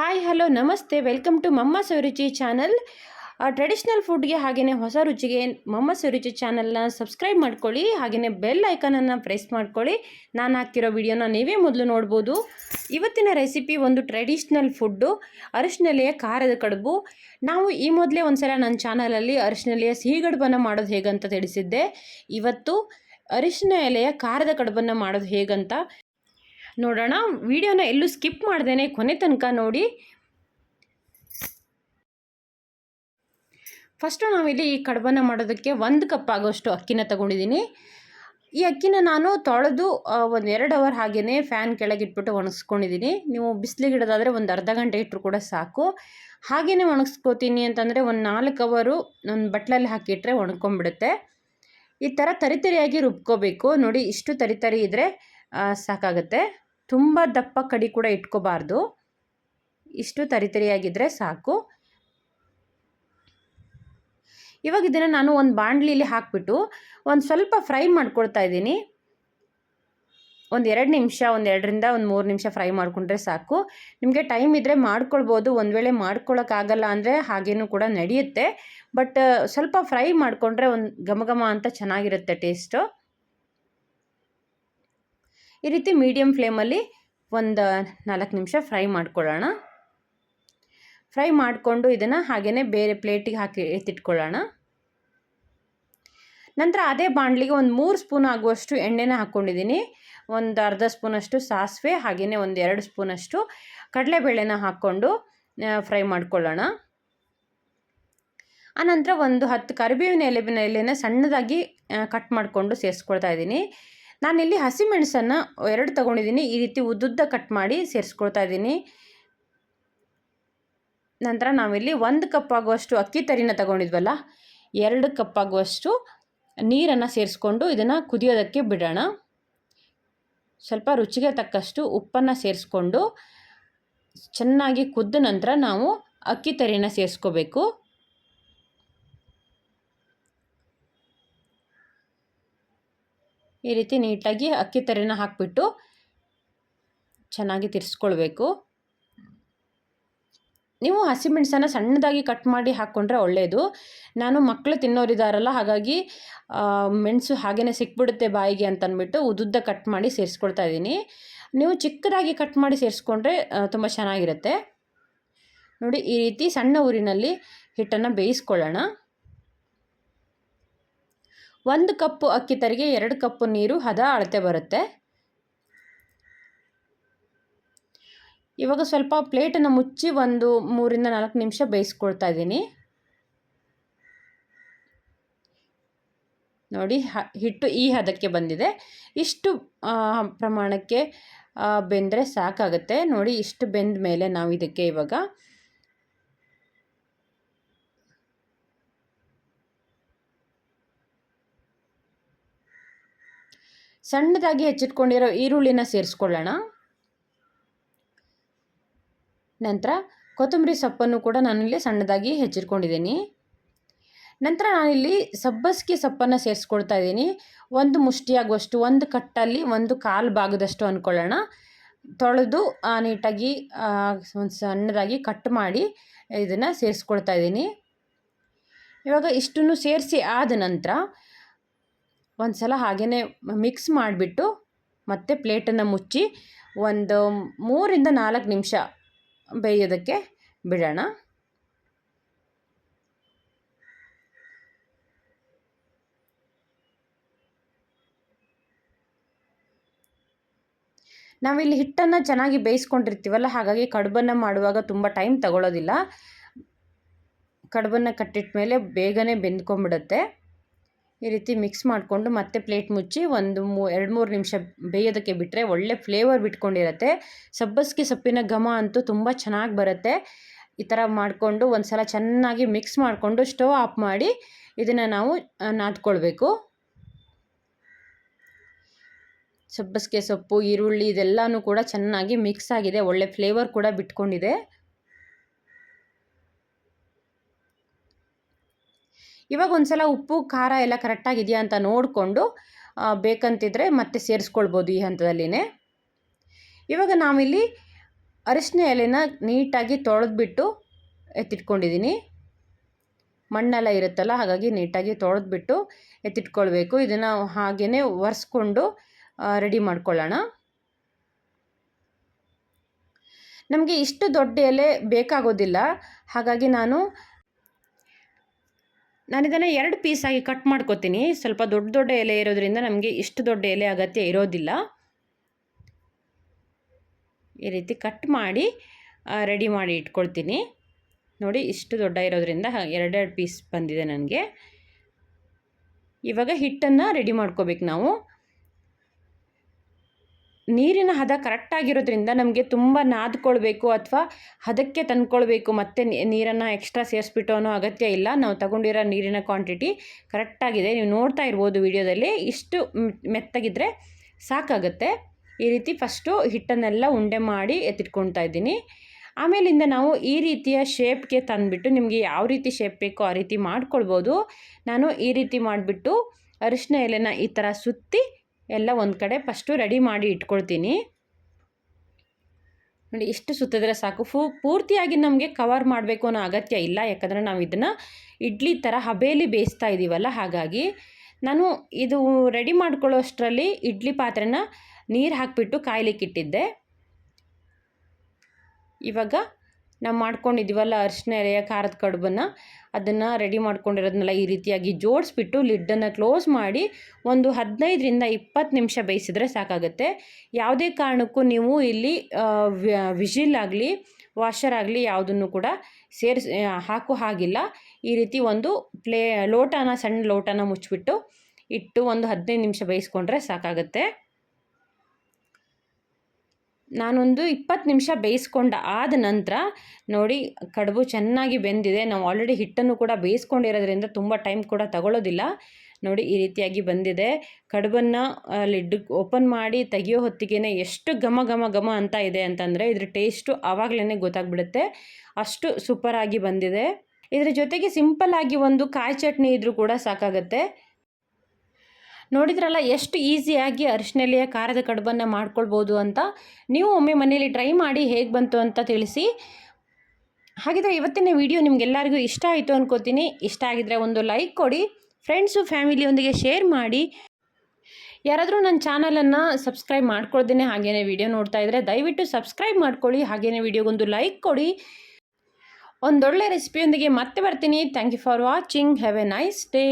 Hi hello ನಮಸ್ತೆ. Welcome to Mamma Sauruchi channel traditional ಫುಡ್ಗೆ ಹಾಗೆಯೇ ಹೊಸ ರುಚಿಗೆ ಮಮ್ಮ ಸೌರುಚಿ ಚಾನಲ್ನ ಸಬ್ಸ್ಕ್ರೈಬ್ ಮಾಡ್ಕೊಳ್ಳಿ ಹಾಗೆಯೇ ಬೆಲ್ ಐಕನನ್ನು ಪ್ರೆಸ್ ಮಾಡ್ಕೊಳ್ಳಿ. ನಾನು ಹಾಕ್ತಿರೋ ವಿಡಿಯೋನ ನೀವೇ ಮೊದಲು ನೋಡ್ಬೋದು. ಇವತ್ತಿನ ರೆಸಿಪಿ ಒಂದು ಟ್ರೆಡಿಷ್ನಲ್ ಫುಡ್ಡು ಅರಿಶಿನಲೆಯ ಖಾರದ ಕಡುಬು. ನಾವು ಈ ಮೊದಲೇ ಒಂದ್ಸಲ ನನ್ನ ಚಾನಲಲ್ಲಿ ಅರಿಶಿನಲೆಯ ಸಿಹಿ ಕಡುಬನ್ನು ಮಾಡೋದು ಹೇಗಂತ ತಿಳಿಸಿದ್ದೆ. ಇವತ್ತು ಅರಿಶಿನ ಎಲೆಯ ಖಾರದ ಕಡುಬನ್ನು ಮಾಡೋದು ಹೇಗಂತ. ನೋಡೋಣ. ವಿಡಿಯೋನ ಎಲ್ಲೂ ಸ್ಕಿಪ್ ಮಾಡ್ದೇನೆ ಕೊನೆ ತನಕ ನೋಡಿ. ಫಸ್ಟು ನಾವಿಲ್ಲಿ ಈ ಕಡುಬನ್ನು ಮಾಡೋದಕ್ಕೆ ಒಂದು ಕಪ್ ಆಗೋಷ್ಟು ಅಕ್ಕಿನ ತಗೊಂಡಿದ್ದೀನಿ. ಈ ಅಕ್ಕಿನ ನಾನು ತೊಳೆದು ಒಂದು ಎರಡು ಅವರ್ ಹಾಗೆಯೇ ಫ್ಯಾನ್ ಕೆಳಗಿಟ್ಬಿಟ್ಟು ಒಣಗಿಸ್ಕೊಂಡಿದ್ದೀನಿ. ನೀವು ಬಿಸಿಲಿಗಿಡೋದಾದರೆ ಒಂದು ಅರ್ಧ ಗಂಟೆ ಇಟ್ಟರು ಕೂಡ ಸಾಕು. ಹಾಗೆಯೇ ಒಣಗಿಸ್ಕೋತೀನಿ ಅಂತಂದರೆ ಒಂದು ನಾಲ್ಕು ಅವರು ನನ್ನ ಬಟ್ಲಲ್ಲಿ ಹಾಕಿಟ್ರೆ ಒಣಕೊಂಬಿಡುತ್ತೆ ಈ ಥರ ತರಿತರಿಯಾಗಿ ರುಬ್ಕೋಬೇಕು. ನೋಡಿ, ಇಷ್ಟು ತರಿತರಿ ಇದ್ದರೆ ಸಾಕಾಗುತ್ತೆ. ತುಂಬ ದಪ್ಪ ಕಡಿ ಕೂಡ ಇಟ್ಕೋಬಾರ್ದು. ಇಷ್ಟು ತರಿತರಿಯಾಗಿದ್ದರೆ ಸಾಕು. ಇವಾಗ ಇದನ್ನು ನಾನು ಒಂದು ಬಾಣಲಿಲಿ ಹಾಕಿಬಿಟ್ಟು ಒಂದು ಸ್ವಲ್ಪ ಫ್ರೈ ಮಾಡ್ಕೊಳ್ತಾ ಇದ್ದೀನಿ. ಒಂದು ಎರಡು ನಿಮಿಷ, ಒಂದು ಎರಡರಿಂದ ಒಂದು ಮೂರು ನಿಮಿಷ ಫ್ರೈ ಮಾಡಿಕೊಂಡ್ರೆ ಸಾಕು. ನಿಮಗೆ ಟೈಮ್ ಇದ್ದರೆ ಮಾಡ್ಕೊಳ್ಬೋದು. ಒಂದು ವೇಳೆ ಮಾಡ್ಕೊಳ್ಳೋಕ್ಕಾಗಲ್ಲ ಅಂದರೆ ಹಾಗೇನೂ ಕೂಡ ನಡೆಯುತ್ತೆ. ಬಟ್ ಸ್ವಲ್ಪ ಫ್ರೈ ಮಾಡಿಕೊಂಡ್ರೆ ಒಂದು ಘಮ ಘಮ ಅಂತ ಚೆನ್ನಾಗಿರುತ್ತೆ ಟೇಸ್ಟು. ಈ ರೀತಿ ಮೀಡಿಯಮ್ ಫ್ಲೇಮಲ್ಲಿ ಒಂದು ನಾಲ್ಕು ನಿಮಿಷ ಫ್ರೈ ಮಾಡ್ಕೊಳ್ಳೋಣ. ಫ್ರೈ ಮಾಡಿಕೊಂಡು ಇದನ್ನು ಹಾಗೆಯೇ ಬೇರೆ ಪ್ಲೇಟಿಗೆ ಹಾಕಿ ಎತ್ತಿಟ್ಕೊಳ್ಳೋಣ. ನಂತರ ಅದೇ ಬಾಣಲಿಗೆ ಒಂದು ಮೂರು ಸ್ಪೂನ್ ಆಗುವಷ್ಟು ಎಣ್ಣೆನ ಹಾಕ್ಕೊಂಡಿದ್ದೀನಿ ಒಂದು ಅರ್ಧ ಸ್ಪೂನಷ್ಟು ಸಾಸಿವೆ ಹಾಗೆಯೇ ಒಂದು ಎರಡು ಸ್ಪೂನಷ್ಟು ಕಡಲೆಬೇಳೆನ ಹಾಕ್ಕೊಂಡು ಫ್ರೈ ಮಾಡ್ಕೊಳ್ಳೋಣ. ಆನಂತರ ಒಂದು ಹತ್ತು ಕರಿಬೇವಿನ ಎಲೆಬಿನ ಎಲೆನ ಸಣ್ಣದಾಗಿ ಕಟ್ ಮಾಡಿಕೊಂಡು ಸೇರಿಸ್ಕೊಳ್ತಾ ಇದ್ದೀನಿ. ನಾನಿಲ್ಲಿ ಹಸಿಮೆಣಸನ್ನು ಎರಡು ತೊಗೊಂಡಿದ್ದೀನಿ. ಈ ರೀತಿ ಉದ್ದುದ್ದ ಕಟ್ ಮಾಡಿ ಸೇರಿಸ್ಕೊಳ್ತಾ ಇದ್ದೀನಿ. ನಂತರ ನಾವಿಲ್ಲಿ ಒಂದು ಕಪ್ ಆಗುವಷ್ಟು ಅಕ್ಕಿ ತರಿನ ತಗೊಂಡಿದ್ವಲ್ಲ, ಎರಡು ಕಪ್ ಆಗುವಷ್ಟು ನೀರನ್ನು ಸೇರಿಸ್ಕೊಂಡು ಇದನ್ನು ಕುದಿಯೋದಕ್ಕೆ ಬಿಡೋಣ. ಸ್ವಲ್ಪ ರುಚಿಗೆ ತಕ್ಕಷ್ಟು ಉಪ್ಪನ್ನು ಸೇರಿಸ್ಕೊಂಡು ಚೆನ್ನಾಗಿ ಕುದ್ದ ನಂತರ ನಾವು ಅಕ್ಕಿ ತರಿನ ಸೇರಿಸ್ಕೋಬೇಕು. ಈ ರೀತಿ ನೀಟಾಗಿ ಅಕ್ಕಿ ತರಿನ ಹಾಕಿಬಿಟ್ಟು ಚೆನ್ನಾಗಿ ತಿರ್ಸ್ಕೊಳ್ಬೇಕು. ನೀವು ಹಸಿಮೆಣಸನ್ನು ಸಣ್ಣದಾಗಿ ಕಟ್ ಮಾಡಿ ಹಾಕ್ಕೊಂಡ್ರೆ ಒಳ್ಳೆಯದು ನಾನು ಮಕ್ಕಳು ತಿನ್ನೋರಿದ್ದಾರಲ್ಲ ಹಾಗಾಗಿ ಮೆಣಸು ಹಾಗೆಯೇ ಸಿಕ್ಬಿಡುತ್ತೆ ಬಾಯಿಗೆ ಅಂತಂದ್ಬಿಟ್ಟು ಉದ್ದುದ್ದ ಕಟ್ ಮಾಡಿ ಸೇರಿಸ್ಕೊಳ್ತಾ ಇದ್ದೀನಿ. ನೀವು ಚಿಕ್ಕದಾಗಿ ಕಟ್ ಮಾಡಿ ಸೇರಿಸ್ಕೊಂಡ್ರೆ ತುಂಬ ಚೆನ್ನಾಗಿರುತ್ತೆ. ನೋಡಿ, ಈ ರೀತಿ ಸಣ್ಣ ಊರಿನಲ್ಲಿ ಹಿಟ್ಟನ್ನು ಬೇಯಿಸ್ಕೊಳ್ಳೋಣ. ಒಂದು ಕಪ್ಪು ಅಕ್ಕಿ ತರಿಗೆ ಎರಡು ಕಪ್ಪು ನೀರು ಹದ ಅಳತೆ ಬರುತ್ತೆ. ಇವಾಗ ಸ್ವಲ್ಪ ಪ್ಲೇಟನ್ನು ಮುಚ್ಚಿ ಒಂದು ಮೂರಿಂದ ನಾಲ್ಕು ನಿಮಿಷ ಬೇಯಿಸ್ಕೊಳ್ತಾ ಇದ್ದೀನಿ. ನೋಡಿ ಹಿಟ್ಟು ಈ ಹದಕ್ಕೆ ಬಂದಿದೆ. ಇಷ್ಟು ಪ್ರಮಾಣಕ್ಕೆ ಬೆಂದರೆ ಸಾಕಾಗುತ್ತೆ. ನೋಡಿ, ಇಷ್ಟು ಬೆಂದ ಮೇಲೆ ನಾವು ಇದಕ್ಕೆ ಇವಾಗ ಸಣ್ಣದಾಗಿ ಹೆಚ್ಚಿಟ್ಕೊಂಡಿರೋ ಈರುಳ್ಳಿನ ಸೇರಿಸ್ಕೊಳ್ಳೋಣ. ನಂತರ ಕೊತ್ತಂಬರಿ ಸೊಪ್ಪನ್ನು ಕೂಡ ನಾನಿಲ್ಲಿ ಸಣ್ಣದಾಗಿ ಹೆಚ್ಚಿಟ್ಕೊಂಡಿದ್ದೀನಿ. ನಂತರ ನಾನಿಲ್ಲಿ ಸಬ್ಬಸಿಗೆ ಸೊಪ್ಪನ್ನು ಸೇರಿಸ್ಕೊಳ್ತಾ ಇದ್ದೀನಿ. ಒಂದು ಮುಷ್ಟಿಯಾಗುವಷ್ಟು, ಒಂದು ಕಟ್ಟಲ್ಲಿ ಒಂದು ಕಾಲು ಭಾಗದಷ್ಟು ಅಂದ್ಕೊಳ್ಳೋಣ. ತೊಳೆದು ನೀಟಾಗಿ ಒಂದು ಸಣ್ಣದಾಗಿ ಕಟ್ ಮಾಡಿ ಇದನ್ನು ಸೇರಿಸ್ಕೊಳ್ತಾ ಇದ್ದೀನಿ. ಇವಾಗ ಇಷ್ಟನ್ನು ಸೇರಿಸಿ ಆದ ನಂತರ ಒಂದು ಸಲ ಹಾಗೆಯೇ ಮಿಕ್ಸ್ ಮಾಡಿಬಿಟ್ಟು ಮತ್ತೆ ಪ್ಲೇಟನ್ನು ಮುಚ್ಚಿ ಒಂದು ಮೂರಿಂದ ನಾಲ್ಕು ನಿಮಿಷ ಬೇಯೋದಕ್ಕೆ ಬಿಡೋಣ. ನಾವಿಲ್ಲಿ ಹಿಟ್ಟನ್ನು ಚೆನ್ನಾಗಿ ಬೇಯಿಸ್ಕೊಂಡಿರ್ತೀವಲ್ಲ, ಹಾಗಾಗಿ ಕಡುಬನ್ನು ಮಾಡುವಾಗ ತುಂಬ ಟೈಮ್ ತಗೊಳ್ಳೋದಿಲ್ಲ ಕಡುಬನ್ನು ಕಟ್ಟಿಟ್ಟ ಮೇಲೆ ಬೇಗನೆ ಬೆಂದ್ಕೊಂಬಿಡುತ್ತೆ ಈ ರೀತಿ ಮಿಕ್ಸ್ ಮಾಡಿಕೊಂಡು ಮತ್ತೆ ಪ್ಲೇಟ್ ಮುಚ್ಚಿ ಒಂದು ಮೂ, ಎರಡು ಮೂರು ನಿಮಿಷ ಬೇಯೋದಕ್ಕೆ ಬಿಟ್ಟರೆ ಒಳ್ಳೆ ಫ್ಲೇವರ್ ಬಿಟ್ಕೊಂಡಿರುತ್ತೆ. ಸಬ್ಬಸ್ಗೆ ಸೊಪ್ಪಿನ ಘಮ ಅಂತೂ ತುಂಬ ಚೆನ್ನಾಗಿ ಬರುತ್ತೆ. ಈ ಥರ ಮಾಡಿಕೊಂಡು ಒಂದು ಸಲ ಚೆನ್ನಾಗಿ ಮಿಕ್ಸ್ ಮಾಡಿಕೊಂಡು ಸ್ಟವ್ ಆಫ್ ಮಾಡಿ ಇದನ್ನು ನಾವು ನಾದ್ಕೊಳ್ಬೇಕು. ಸಬ್ಬಸಿಗೆ ಸೊಪ್ಪು, ಈರುಳ್ಳಿ ಇದೆಲ್ಲನೂ ಕೂಡ ಚೆನ್ನಾಗಿ ಮಿಕ್ಸ್ ಆಗಿದೆ. ಒಳ್ಳೆ ಫ್ಲೇವರ್ ಕೂಡ ಬಿಟ್ಕೊಂಡಿದೆ. ಇವಾಗ ಒಂದು ಸಲ ಉಪ್ಪು, ಖಾರ ಎಲ್ಲ ಕರೆಕ್ಟಾಗಿದೆಯಾ ಅಂತ ನೋಡಿಕೊಂಡು ಬೇಕಂತಿದ್ರೆ ಮತ್ತೆ ಸೇರಿಸ್ಕೊಳ್ಬೋದು ಈ ಹಂತದಲ್ಲಿನೇ. ಇವಾಗ ನಾವಿಲ್ಲಿ ಅರಿಶಿನ ಎಲೆನ ನೀಟಾಗಿ ತೊಳೆದ್ಬಿಟ್ಟು ಎತ್ತಿಟ್ಕೊಂಡಿದ್ದೀನಿ ಮಣ್ಣೆಲ್ಲ ಇರುತ್ತಲ್ಲ, ಹಾಗಾಗಿ ನೀಟಾಗಿ ತೊಳೆದ್ಬಿಟ್ಟು ಎತ್ತಿಟ್ಕೊಳ್ಬೇಕು. ಇದನ್ನು ಹಾಗೇ ಒರೆಸ್ಕೊಂಡು ರೆಡಿ ಮಾಡ್ಕೊಳ್ಳೋಣ. ನಮಗೆ ಇಷ್ಟು ದೊಡ್ಡ ಎಲೆ ಬೇಕಾಗೋದಿಲ್ಲ. ಹಾಗಾಗಿ ನಾನು ನಾನು ಇದನ್ನು ಎರಡು ಪೀಸಾಗಿ ಕಟ್ ಮಾಡ್ಕೊತೀನಿ. ಸ್ವಲ್ಪ ದೊಡ್ಡ ದೊಡ್ಡ ಎಲೆ ಇರೋದ್ರಿಂದ ನಮಗೆ ಇಷ್ಟು ದೊಡ್ಡ ಎಲೆ ಅಗತ್ಯ ಇರೋದಿಲ್ಲ. ಈ ರೀತಿ ಕಟ್ ಮಾಡಿ ರೆಡಿ ಮಾಡಿ ಇಟ್ಕೊಳ್ತೀನಿ. ನೋಡಿ ಇಷ್ಟು ದೊಡ್ಡ ಇರೋದ್ರಿಂದ ಎರಡೆರಡು ಪೀಸ್ ಬಂದಿದೆ ನನಗೆ. ಇವಾಗ ಹಿಟ್ಟನ್ನು ರೆಡಿ ಮಾಡ್ಕೋಬೇಕು ನಾವು. ನೀರಿನ ಹದ ಕರೆಕ್ಟಾಗಿರೋದ್ರಿಂದ ನಮಗೆ ತುಂಬ ನಾದ್ಕೊಳ್ಬೇಕು ಅಥವಾ ಹದಕ್ಕೆ ತಂದ್ಕೊಳ್ಬೇಕು, ಮತ್ತೆ ನೀರನ್ನು ಎಕ್ಸ್ಟ್ರಾ ಸೇರಿಸ್ಬಿಟ್ಟು ಅನ್ನೋ ಅಗತ್ಯ ಇಲ್ಲ. ನಾವು ತಗೊಂಡಿರೋ ನೀರಿನ ಕ್ವಾಂಟಿಟಿ ಕರೆಕ್ಟಾಗಿದೆ. ನೀವು ನೋಡ್ತಾ ಇರ್ಬೋದು ವಿಡಿಯೋದಲ್ಲಿ. ಇಷ್ಟು ಮೆತ್ತಗಿದ್ರೆ ಸಾಕಾಗುತ್ತೆ. ಈ ರೀತಿ ಫಸ್ಟು ಹಿಟ್ಟನ್ನೆಲ್ಲ ಉಂಡೆ ಮಾಡಿ ಎತ್ತಿಟ್ಕೊಳ್ತಾ ಇದ್ದೀನಿ. ಆಮೇಲಿಂದ ನಾವು ಈ ರೀತಿಯ ಶೇಪ್ಗೆ ತಂದುಬಿಟ್ಟು ನಿಮಗೆ ಯಾವ ರೀತಿ ಶೇಪ್ ಬೇಕೋ ಆ ರೀತಿ ಮಾಡ್ಕೊಳ್ಬೋದು. ನಾನು ಈ ರೀತಿ ಮಾಡಿಬಿಟ್ಟು ಅರಿಶಿನ ಎಲೆನ ಈ ಥರ ಸುತ್ತಿ ಎಲ್ಲ ಒಂದು ಕಡೆ ಫಸ್ಟು ರೆಡಿ ಮಾಡಿ ಇಟ್ಕೊಳ್ತೀನಿ. ನೋಡಿ, ಇಷ್ಟು ಸುತ್ತಿದ್ರೆ ಸಾಕು. ಫು, ಪೂರ್ತಿಯಾಗಿ ನಮಗೆ ಕವರ್ ಮಾಡಬೇಕು ಅನ್ನೋ ಅಗತ್ಯ ಇಲ್ಲ. ಯಾಕಂದರೆ ನಾವು ಇದನ್ನು ಇಡ್ಲಿ ಥರ ಹಬೇಲಿ ಬೇಯಿಸ್ತಾ ಇದ್ದೀವಲ್ಲ ಹಾಗಾಗಿ ನಾನು ಇದು ರೆಡಿ ಮಾಡ್ಕೊಳ್ಳೋ ಅಷ್ಟರಲ್ಲಿ ಇಡ್ಲಿ ಪಾತ್ರೆನ ನೀರು ಹಾಕಿಬಿಟ್ಟು ಕಾಯ್ಲಿಕ್ಕಿಟ್ಟಿದ್ದೆ ಇವಾಗ ನಾವು ಮಾಡ್ಕೊಂಡಿದ್ದೀವಲ್ಲ ಅರಿಶಿನ ಎಲೆಯ ಖಾರದ ಕಡುಬನ್ನು ಅದನ್ನು ರೆಡಿ ಮಾಡ್ಕೊಂಡಿರೋದನ್ನೆಲ್ಲ ಈ ರೀತಿಯಾಗಿ ಜೋಡಿಸ್ಬಿಟ್ಟು ಲಿಡ್ಡನ್ನು ಕ್ಲೋಸ್ ಮಾಡಿ ಒಂದು ಹದಿನೈದರಿಂದ ಇಪ್ಪತ್ತು ನಿಮಿಷ ಬೇಯಿಸಿದ್ರೆ ಸಾಕಾಗುತ್ತೆ. ಯಾವುದೇ ಕಾರಣಕ್ಕೂ ನೀವು ಇಲ್ಲಿ ವಿಜಿಲ್ ಆಗಲಿ, ವಾಷರ್ ಆಗಲಿ ಯಾವುದನ್ನು ಕೂಡ ಸೇರಿಸಿ ಹಾಕೋ ಹಾಗಿಲ್ಲ. ಈ ರೀತಿ ಒಂದು ಪ್ಲೇ, ಲೋಟನ, ಸಣ್ಣ ಲೋಟನ ಮುಚ್ಚಿಬಿಟ್ಟು ಇಟ್ಟು ಒಂದು ಹದಿನೈದು ನಿಮಿಷ ಬೇಯಿಸ್ಕೊಂಡ್ರೆ ಸಾಕಾಗುತ್ತೆ. ನಾನೊಂದು ಇಪ್ಪತ್ತು ನಿಮಿಷ ಬೇಯಿಸ್ಕೊಂಡ ಆದ ನಂತರ ನೋಡಿ ಕಡುಬು ಚೆನ್ನಾಗಿ ಬೆಂದಿದೆ. ನಾವು ಆಲ್ರೆಡಿ ಹಿಟ್ಟನ್ನು ಕೂಡ ಬೇಯಿಸ್ಕೊಂಡಿರೋದ್ರಿಂದ ತುಂಬ ಟೈಮ್ ಕೂಡ ತಗೊಳ್ಳೋದಿಲ್ಲ ನೋಡಿ ಈ ರೀತಿಯಾಗಿ ಬಂದಿದೆ. ಕಡುಬನ್ನು ಲಿಡ್ ಓಪನ್ ಮಾಡಿ ತೆಗಿಯೋ ಹೊತ್ತಿಗೆ ಎಷ್ಟು ಘಮ ಘಮ ಘಮ ಅಂತ ಇದೆ ಅಂತಂದರೆ ಇದ್ರ ಟೇಸ್ಟು ಆವಾಗಲೇ ಗೊತ್ತಾಗ್ಬಿಡುತ್ತೆ. ಅಷ್ಟು ಸೂಪರಾಗಿ ಬಂದಿದೆ. ಇದರ ಜೊತೆಗೆ ಸಿಂಪಲ್ಲಾಗಿ ಒಂದು ಕಾಯಿ ಚಟ್ನಿ ಇದ್ದರೂ ಕೂಡ ಸಾಕಾಗುತ್ತೆ. ನೋಡಿದ್ರಲ್ಲ, ಎಷ್ಟು ಈಸಿಯಾಗಿ ಅರಿಶಿನೆಲೆಯ ಖಾರದ ಕಡುಬನ್ನು ಮಾಡ್ಕೊಳ್ಬೋದು ಅಂತ? ನೀವು ಒಮ್ಮೆ ಮನೆಯಲ್ಲಿ ಟ್ರೈ ಮಾಡಿ ಹೇಗೆ ಬಂತು ಅಂತ ತಿಳಿಸಿ. ಹಾಗಿದ್ರೆ ಇವತ್ತಿನ ವಿಡಿಯೋ ನಿಮಗೆಲ್ಲರಿಗೂ ಇಷ್ಟ ಆಯಿತು ಅನ್ಕೋತೀನಿ. ಇಷ್ಟ ಆಗಿದ್ರೆ ಒಂದು ಲೈಕ್ ಕೊಡಿ ಫ್ರೆಂಡ್ಸು ಫ್ಯಾಮಿಲಿಯೊಂದಿಗೆ ಶೇರ್ ಮಾಡಿ. ಯಾರಾದರೂ ನನ್ನ ಚಾನಲನ್ನು ಸಬ್ಸ್ಕ್ರೈಬ್ ಮಾಡ್ಕೊಳ್ದೇ ಹಾಗೇನೇ ವಿಡಿಯೋ ನೋಡ್ತಾ ಇದ್ದರೆ ದಯವಿಟ್ಟು ಸಬ್ಸ್ಕ್ರೈಬ್ ಮಾಡ್ಕೊಳ್ಳಿ, ಹಾಗೇನೇ ವಿಡಿಯೋಗೊಂದು ಲೈಕ್ ಕೊಡಿ. ಒಂದೊಳ್ಳೆ ರೆಸಿಪಿಯೊಂದಿಗೆ ಮತ್ತೆ ಬರ್ತೀನಿ. Thank you for watching have a nice day